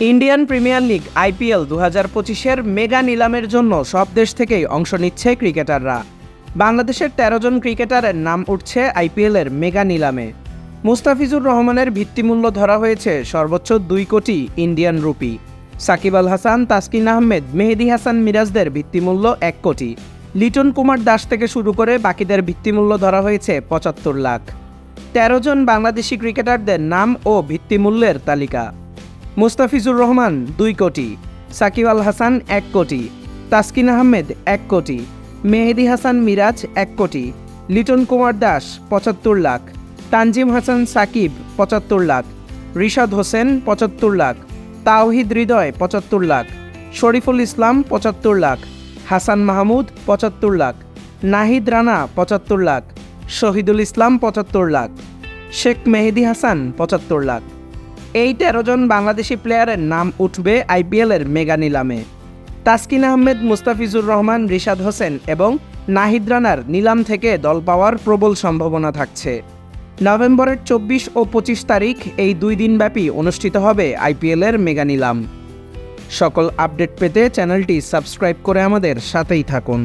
Indian premier league, IPL দু হাজার পঁচিশের মেগা নিলামের জন্য সব দেশ থেকেই অংশ নিচ্ছে ক্রিকেটাররা। বাংলাদেশের ১৩ জন ক্রিকেটারের নাম উঠছে আইপিএলের মেগা নিলামে। মুস্তাফিজুর রহমানের ভিত্তিমূল্য ধরা হয়েছে সর্বোচ্চ দুই কোটি ইন্ডিয়ান রুপি। সাকিব আল হাসান, তাসকিন আহমেদ, মেহেদি হাসান মিরাজদের ভিত্তিমূল্য এক কোটি। লিটন কুমার দাস থেকে শুরু করে বাকিদের ভিত্তিমূল্য ধরা হয়েছে পঁচাত্তর লাখ। তেরো জন বাংলাদেশি ক্রিকেটারদের নাম ও ভিত্তিমূল্যের তালিকা। মুস্তাফিজুর রহমান, দুই কোটি। সাকিব আল হাসান, এক কোটি। তাসকিন আহমেদ, এক কোটি। মেহেদি হাসান মিরাজ, এক কোটি। লিটন কুমার দাস, পঁচাত্তর লাখ। তানজিম হাসান সাকিব, পঁচাত্তর লাখ। রিশাদ হোসেন, পঁচাত্তর লাখ। তাওহিদ হৃদয়, পঁচাত্তর লাখ। শরীফুল ইসলাম, পঁচাত্তর লাখ। হাসান মাহমুদ, পঁচাত্তর লাখ। নাহিদ রানা, পঁচাত্তর লাখ। শহীদুল ইসলাম, পঁচাত্তর লাখ। শেখ মেহেদি হাসান, পঁচাত্তর লাখ। এই তেরো জন বাংলাদেশি প্লেয়ারের নাম উঠবে আইপিএলের মেগা নিলামে। তাসকিন আহমেদ, মুস্তাফিজুর রহমান, রিশাদ হোসেন এবং নাহিদ রানার নিলাম থেকে দল পাওয়ার প্রবল সম্ভাবনা থাকছে। নভেম্বরের চব্বিশ ও পঁচিশ তারিখ এই দুই দিনব্যাপী অনুষ্ঠিত হবে আইপিএলের মেগা নিলাম। সকল আপডেট পেতে চ্যানেলটি সাবস্ক্রাইব করে আমাদের সাথেই থাকুন।